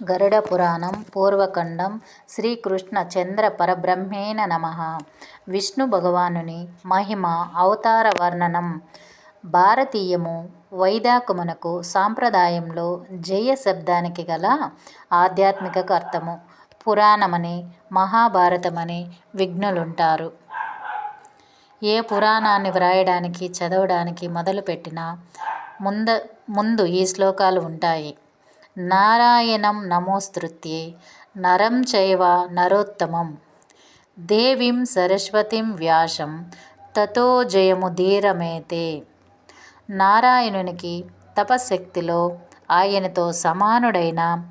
గరుడ పురాణం పూర్వఖండం శ్రీకృష్ణ చంద్ర పరబ్రహ్మేణ నమ. విష్ణు భగవానుని మహిమ అవతార వర్ణనం భారతీయము వైదాకమునకు సాంప్రదాయంలో జయ శబ్దానికి గల ఆధ్యాత్మిక అర్థము పురాణమని మహాభారతమని విఘ్నులుంటారు. ఏ పురాణాన్ని వ్రాయడానికి చదవడానికి మొదలుపెట్టినా ముంద ముందు ఈ శ్లోకాలు ఉంటాయి. నారాయణం నమోస్తృత్యే. నరం చైవ నరోత్తమం. దేవీం సరస్వతిం వ్యాసం. తతో జయముదీరమేతే నారాయణునికి తపశక్తిలో ఆయనతో సమానుడైన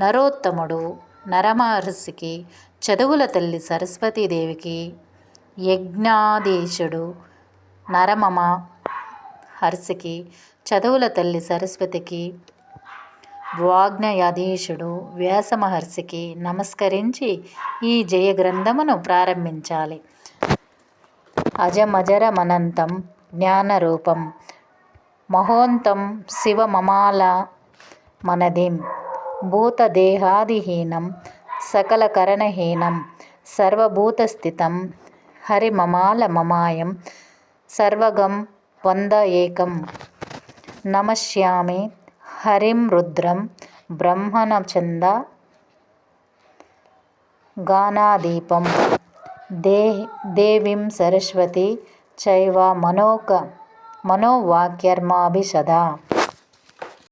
నరోత్తముడు నరమహర్షికి చదువుల తల్లి సరస్వతీదేవికి యజ్ఞాధీశుడు నరమమ హర్షికి చదువుల తల్లి సరస్వతికి వాగ్నయాధీశుడు వ్యాసమహర్షికి నమస్కరించి ఈ జయ గ్రంథమును ప్రారంభించాలి. అజమజరమనంతం జ్ఞానరూపం మహోంతం శివమమాల మనదిం భూతదేహాదిహీనం సకలకరణహీనం సర్వభూతస్థితం హరిమమాల మమాయం సర్వగం వంద ఏకం నమశ్యామి హరిం రుద్రం బ్రహ్మణచంద గానాదీపం దే దేవీం సరస్వతి చైవ మనోక మనోవాక్యర్మాభిషదా.